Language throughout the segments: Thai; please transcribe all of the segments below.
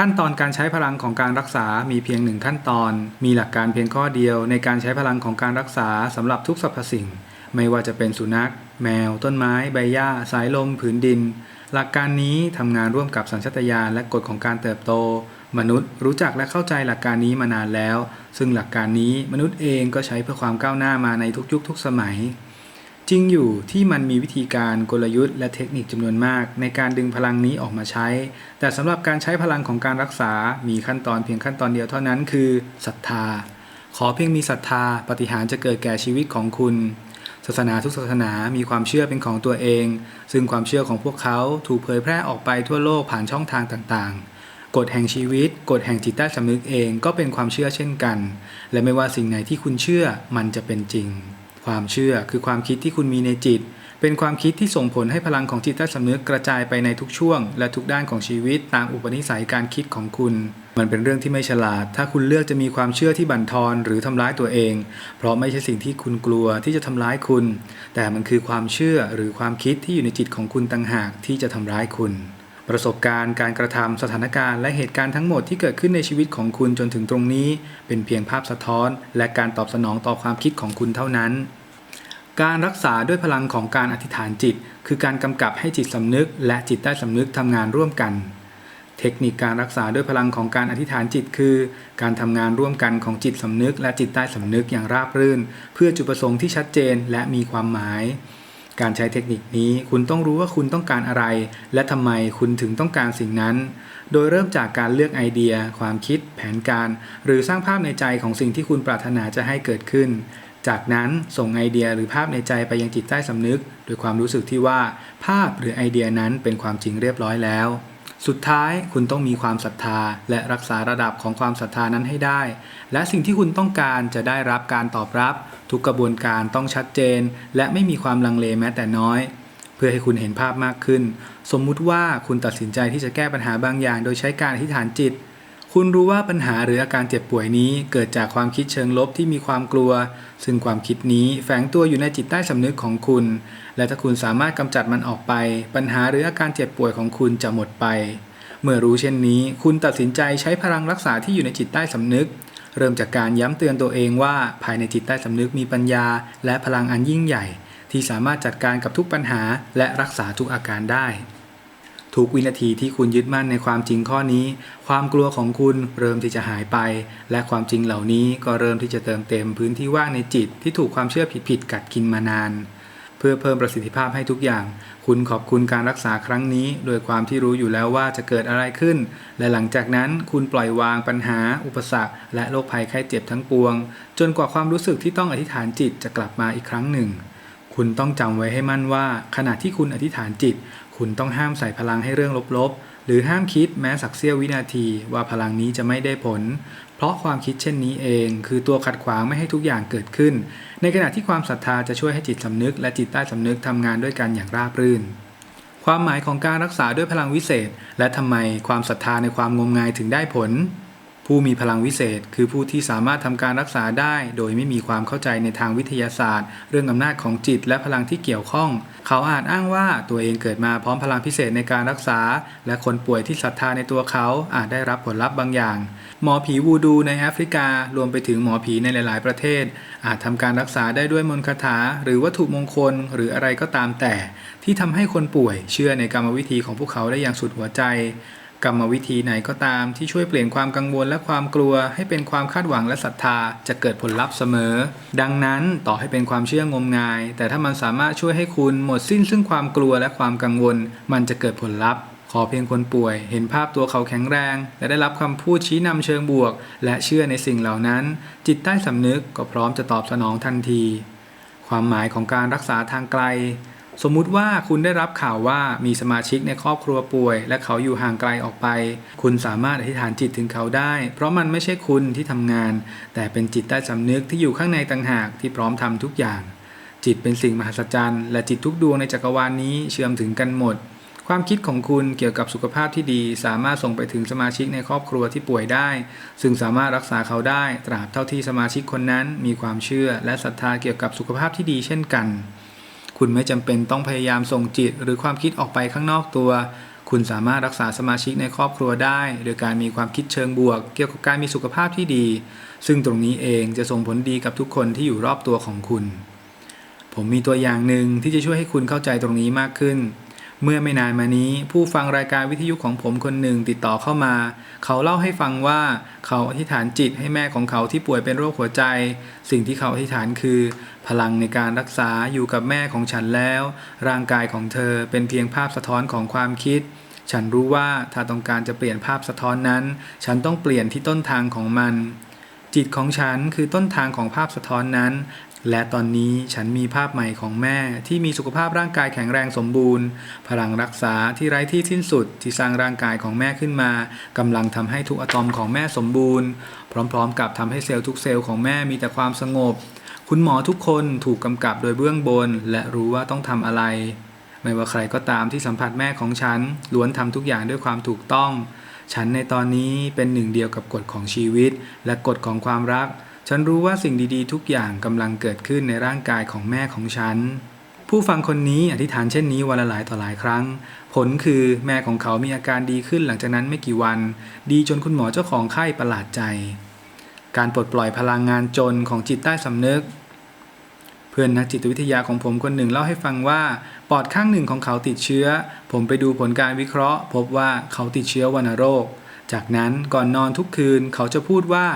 ขั้นตอนการใช้พลังของการรักษา มีเพียงหนึ่งขั้นตอน มีหลักการเพียงข้อเดียวในการใช้พลังของการรักษาสำหรับทุกสรรพสิ่ง ไม่ว่าจะเป็นสุนัข แมว ต้นไม้ ใบหญ้า สายลม ผืนดิน หลักการนี้ทำงานร่วมกับสัญชาตญาณและกฎของการเติบโต มนุษย์รู้จักและเข้าใจหลักการนี้มานานแล้ว ซึ่งหลักการนี้มนุษย์เองก็ใช้เพื่อความก้าวหน้ามาในทุกยุคทุกสมัย จริงอยู่ที่มันมีวิธีการกลยุทธ์และเทคนิคจำนวนมาก ในการดึงพลังนี้ออกมาใช้ แต่สำหรับการใช้พลังของการรักษา มีขั้นตอนเพียงขั้นตอนเดียวเท่านั้นคือศรัทธา ขอเพียงมีศรัทธา ปฏิหารจะเกิดแก่ชีวิตของคุณ ศาสนาทุกศาสนามีความเชื่อเป็นของตัวเอง ซึ่งความเชื่อของพวกเขาถูกเผยแพร่ออกไปทั่วโลกผ่านช่องทางต่างๆกฎแห่งชีวิต กฎแห่งจิตใต้สำนึกเองก็เป็นความเชื่อเช่นกัน และไม่ว่าสิ่งไหนที่คุณเชื่อมันจะเป็นจริง ความเชื่อคือความคิดที่คุณมีในจิต เป็นความคิดที่ส่งผลให้พลังของจิตใต้สำนึกกระจายไปในทุกช่วง และทุกด้านของชีวิตตามอุปนิสัยการคิดของคุณ มันเป็นเรื่องที่ไม่ฉลาด ถ้าคุณเลือกจะมีความเชื่อที่บั่นทอนหรือทำร้ายตัวเอง เพราะไม่ใช่สิ่งที่คุณกลัวที่จะทำร้ายคุณ แต่มันคือความเชื่อหรือความคิดที่อยู่ในจิตของคุณต่างหากที่จะทำร้ายคุณ ประสบการณ์การกระทำสถานการณ์และเหตุการณ์ทั้งหมดที่เกิดขึ้นในชีวิตของคุณจนถึงตรงนี้ เป็นเพียงภาพสะท้อน และการตอบสนองต่อความคิดของคุณเท่านั้น การรักษาด้วยพลังของการอธิษฐานจิต คือการกำกับให้จิตสำนึก และจิตใต้สำนึกทำงานร่วมกัน เทคนิคการรักษาด้วยพลังของการอธิษฐานจิต คือ การทำงานร่วมกันของจิตสำนึก และจิตใต้สำนึกอย่างราบรื่น เพื่อจุดประสงค์ที่ชัดเจนและมีความหมาย การใช้เทคนิคนี้คุณต้องรู้ว่าคุณต้องการอะไร และทำไมคุณถึงต้องการสิ่งนั้น โดยเริ่มจากการเลือกไอเดีย ความคิด แผนการ หรือสร้างภาพในใจของสิ่งที่คุณปรารถนาจะให้เกิดขึ้น จากนั้นส่งไอเดียหรือภาพในใจไปยังจิตใต้สำนึกโดยความรู้สึกที่ว่า ภาพหรือไอเดียนั้นเป็นความจริงเรียบร้อยแล้ว สุดท้ายคุณต้องมีความศรัทธา และรักษาระดับของความศรัทธานั้นให้ได้ และสิ่งที่คุณต้องการจะได้รับการตอบรับ ทุกกระบวนการต้องชัดเจน และไม่มีความลังเลแม้แต่น้อย เพื่อให้คุณเห็นภาพมากขึ้น สมมุติว่าคุณตัดสินใจที่จะแก้ปัญหาบางอย่าง โดยใช้การอธิษฐานจิต คุณรู้ว่าปัญหาหรืออาการเจ็บป่วยนี้เกิดจากความคิดเชิงลบที่มีความกลัว ซึ่งความคิดนี้แฝงตัวอยู่ในจิตใต้สำนึกของคุณ และถ้าคุณสามารถกำจัดมันออกไป ปัญหาหรืออาการเจ็บป่วยของคุณจะหมดไป เมื่อรู้เช่นนี้ คุณตัดสินใจใช้พลังรักษาที่อยู่ในจิตใต้สำนึก เริ่มจากการย้ำเตือนตัวเองว่า ภายในจิตใต้สำนึกมีปัญญา และพลังอันยิ่งใหญ่ ที่สามารถจัดการกับทุกปัญหา และรักษาทุกอาการได้ ทุกวินาทีที่คุณยึดมั่นในความจริงข้อนี้ ความกลัวของคุณเริ่มที่จะหายไป และความจริงเหล่านี้ก็เริ่มที่จะเติมเต็มพื้นที่ว่างในจิตที่ถูกความเชื่อผิดๆกัดกินมานาน เพื่อเพิ่มประสิทธิภาพให้ทุกอย่าง คุณขอบคุณการรักษาครั้งนี้ โดยความที่รู้อยู่แล้วว่าจะเกิดอะไรขึ้น และหลังจากนั้นคุณปล่อยวางปัญหา อุปสรรค และโรคภัยไข้เจ็บทั้งปวง จนกว่าความรู้สึกที่ต้องอธิษฐานจิตจะกลับมาอีกครั้งหนึ่ง คุณต้องจำไว้ให้มั่นว่า ขณะที่คุณอธิษฐานจิต คุณต้องห้ามใส่พลังให้เรื่องลบๆ หรือห้ามคิดแม้สักเสี้ยววินาทีว่าพลังนี้จะไม่ได้ผล เพราะความคิดเช่นนี้เอง คือตัวขัดขวางไม่ให้ทุกอย่างเกิดขึ้น ในขณะที่ความศรัทธาจะช่วยให้จิตสำนึก และจิตใต้สำนึกทำงานด้วยกันอย่างราบรื่นความหมายของการรักษาด้วยพลังวิเศษ และทำไมความศรัทธาในความงมงายถึงได้ผล ผู้มีพลังวิเศษ คือผู้ที่สามารถทำการรักษาได้ โดยไม่มีความเข้าใจในทางวิทยาศาสตร์ เรื่องอำนาจของจิตและพลังที่เกี่ยวข้อง เขาอาจอ้างว่าตัวเองเกิดมาพร้อมพลังพิเศษในการรักษา และคนป่วยที่ศรัทธาในตัวเขาอาจได้รับผลลัพธ์บางอย่าง หมอผีวูดูในแอฟริการวมไปถึงหมอผีในหลาย ๆ ประเทศ อาจทำการรักษาได้ด้วยมนต์คาถา หรือวัตถุมงคลหรืออะไรก็ตามแต่ ที่ทำให้คนป่วยเชื่อในกรรมวิธีของพวกเขาได้อย่างสุดหัวใจ กรรมวิธีไหนก็ตามที่ช่วยเปลี่ยนความกังวลและความกลัว ให้เป็นความคาดหวังและศรัทธาจะเกิดผลลัพธ์เสมอ ดังนั้นต่อให้เป็นความเชื่องมงาย แต่ถ้ามันสามารถช่วยให้คุณหมดสิ้นซึ่งความกลัวและความกังวล มันจะเกิดผลลัพธ์ ขอเพียงคนป่วย เห็นภาพตัวเขาแข็งแรง และได้รับคำพูดชี้นำเชิงบวก และเชื่อในสิ่งเหล่านั้น จิตใต้สำนึกก็พร้อมจะตอบสนองทันที ความหมายของการรักษาทางไกล สมมุติว่าคุณได้รับข่าวว่ามีสมาชิกในครอบครัวป่วย และเขาอยู่ห่างไกลออกไป คุณสามารถอธิษฐานจิตถึงเขาได้ เพราะมันไม่ใช่คุณที่ทำงาน แต่เป็นจิตใต้สำนึกที่อยู่ข้างในต่างหากที่พร้อมทำทุกอย่าง จิตเป็นสิ่งมหัศจรรย์ และจิตทุกดวงในจักรวาลนี้เชื่อมถึงกันหมด ความคิดของคุณเกี่ยวกับสุขภาพที่ดี สามารถส่งไปถึงสมาชิกในครอบครัวที่ป่วยได้ ซึ่งสามารถรักษาเขาได้ตราบเท่าที่สมาชิกคนนั้น มีความเชื่อและศรัทธาเกี่ยวกับสุขภาพที่ดีเช่นกัน คุณไม่จำเป็นต้องพยายามส่งจิต หรือความคิดออกไปข้างนอกตัว คุณสามารถรักษาสมาชิกในครอบครัวได้ โดยการมีความคิดเชิงบวก เกี่ยวกับการมีสุขภาพที่ดี ซึ่งตรงนี้เองจะส่งผลดีกับทุกคนที่อยู่รอบตัวของคุณ ผมมีตัวอย่างหนึ่งที่จะช่วยให้คุณเข้าใจตรงนี้มากขึ้น เมื่อไม่นานมานี้ผู้ฟังรายการวิทยุของผมคนหนึ่งติดต่อเข้ามา เขาเล่าให้ฟังว่าเขาอธิษฐานจิตให้แม่ของเขาที่ป่วยเป็นโรคหัวใจ สิ่งที่เขาอธิษฐานคือ พลังในการรักษาอยู่กับแม่ของฉันแล้ว ร่างกายของเธอเป็นเพียงภาพสะท้อนของความคิด ฉันรู้ว่าถ้าต้องการจะเปลี่ยนภาพสะท้อนนั้น ฉันต้องเปลี่ยนที่ต้นทางของมันจิตของฉันคือต้นทางของภาพสะท้อนนั้น และตอนนี้ฉันมีภาพใหม่ของแม่ที่มีสุขภาพร่างกายแข็งแรงสมบูรณ์ พลังรักษาที่ไร้ที่สิ้นสุดที่สร้างร่างกายของแม่ขึ้นมากำลังทำให้ทุกอะตอมของแม่สมบูรณ์ พร้อมๆ กับทำให้เซลล์ทุกเซลล์ของแม่มีแต่ความสงบ คุณหมอทุกคนถูกกำกับโดยเบื้องบน และรู้ว่าต้องทำอะไร ไม่ว่าใครก็ตามที่สัมผัสแม่ของฉันล้วนทำทุกอย่างด้วยความถูกต้อง ฉันในตอนนี้เป็นหนึ่งเดียวกับกฎของชีวิต และกฎของความรัก ฉันรู้ว่าสิ่งดีๆ ทุกอย่างกำลังเกิดขึ้นในร่างกายของแม่ของฉัน ผู้ฟังคนนี้อธิษฐานเช่นนี้วันละหลายต่อหลายครั้ง ผลคือแม่ของเขามีอาการดีขึ้นหลังจากนั้นไม่กี่วัน ดีจนคุณหมอเจ้าของไข้ประหลาดใจ การปลดปล่อยพลังงานจนของจิตใต้สำนึก เพื่อนนักจิตวิทยาของผมคนหนึ่งเล่าให้ฟังว่าปอดข้างหนึ่งของเขาติดเชื้อ ผมไปดูผลการวิเคราะห์ พบว่าเขาติดเชื้อวัณโรค จากนั้นก่อนนอนทุกคืนเขาจะพูดว่า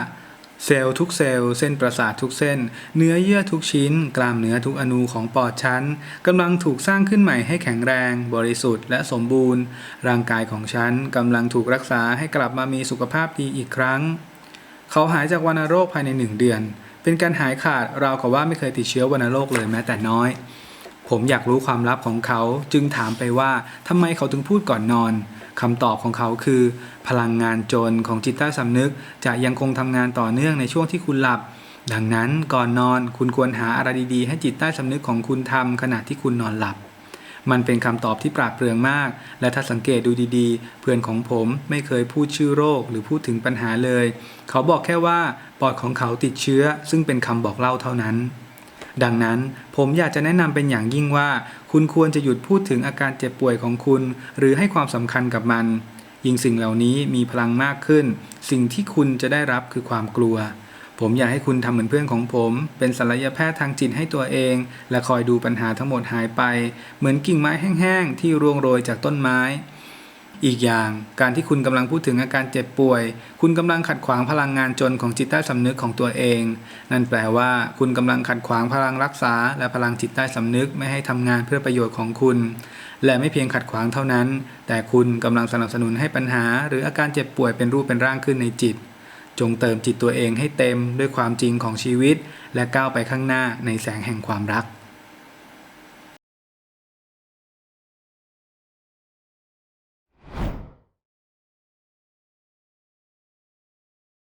เซลล์ทุกเซลล์เส้นประสาททุกเส้น เนื้อเยื่อทุกชิ้น กล้ามเนื้อทุกอนูของปอดฉันกำลังถูกสร้างขึ้นใหม่ให้แข็งแรง บริสุทธิ์และสมบูรณ์ ร่างกายของฉันกำลังถูกรักษาให้กลับมามีสุขภาพดีอีกครั้ง เขาหายจากวัณโรคภายในหนึ่งเดือน เป็นการหายขาดราวกับว่าไม่เคยติดเชื้อวัณโรคเลยแม้แต่น้อย ผมอยากรู้ความลับของเขาจึงถามไปว่าทำไมเขาถึงพูดก่อนนอนคำตอบของเขาคือ พลังงานจนของจิตใต้สำนึก จะยังคงทำงานต่อเนื่องในช่วงที่คุณหลับ ดังนั้นก่อนนอนคุณควรหาอะไรดีๆ ให้จิตใต้สำนึกของคุณทำขณะที่คุณนอนหลับ มันเป็นคำตอบที่ปราดเปรื่องมาก และถ้าสังเกตดูดีๆ เพื่อนของผมไม่เคยพูดชื่อโรคหรือพูดถึงปัญหาเลย เขาบอกแค่ว่าปอดของเขาติดเชื้อ ซึ่งเป็นคำบอกเล่าเท่านั้น ดังนั้นผมอยากจะแนะนำเป็นอย่างยิ่งว่า คุณควรจะหยุดพูดถึงอาการเจ็บป่วยของคุณ หรือให้ความสำคัญกับมัน ยิ่งสิ่งเหล่านี้มีพลังมากขึ้น สิ่งที่คุณจะได้รับคือความกลัว ผมอยากให้คุณทำเหมือนเพื่อนของผม เป็นศัลยแพทย์ทางจิตให้ตัวเอง และคอยดูปัญหาทั้งหมดหายไป เหมือนกิ่งไม้แห้งๆที่ร่วงโรยจากต้นไม้ อีกอย่าง การที่คุณกำลังพูดถึงอาการเจ็บป่วย คุณกำลังขัดขวางพลังงานจนของจิตใต้สำนึกของตัวเอง นั่นแปลว่า คุณกำลังขัดขวางพลังรักษา และพลังจิตใต้สำนึกไม่ให้ทำงานเพื่อประโยชน์ของคุณ และไม่เพียงขัดขวางเท่านั้น แต่คุณกำลังสนับสนุนให้ปัญหา หรืออาการเจ็บป่วยเป็นรูปเป็นร่างขึ้นในจิต จงเติมจิตตัวเองให้เต็มด้วยความจริงของชีวิต และก้าวไปข้างหน้าในแสงแห่งความรัก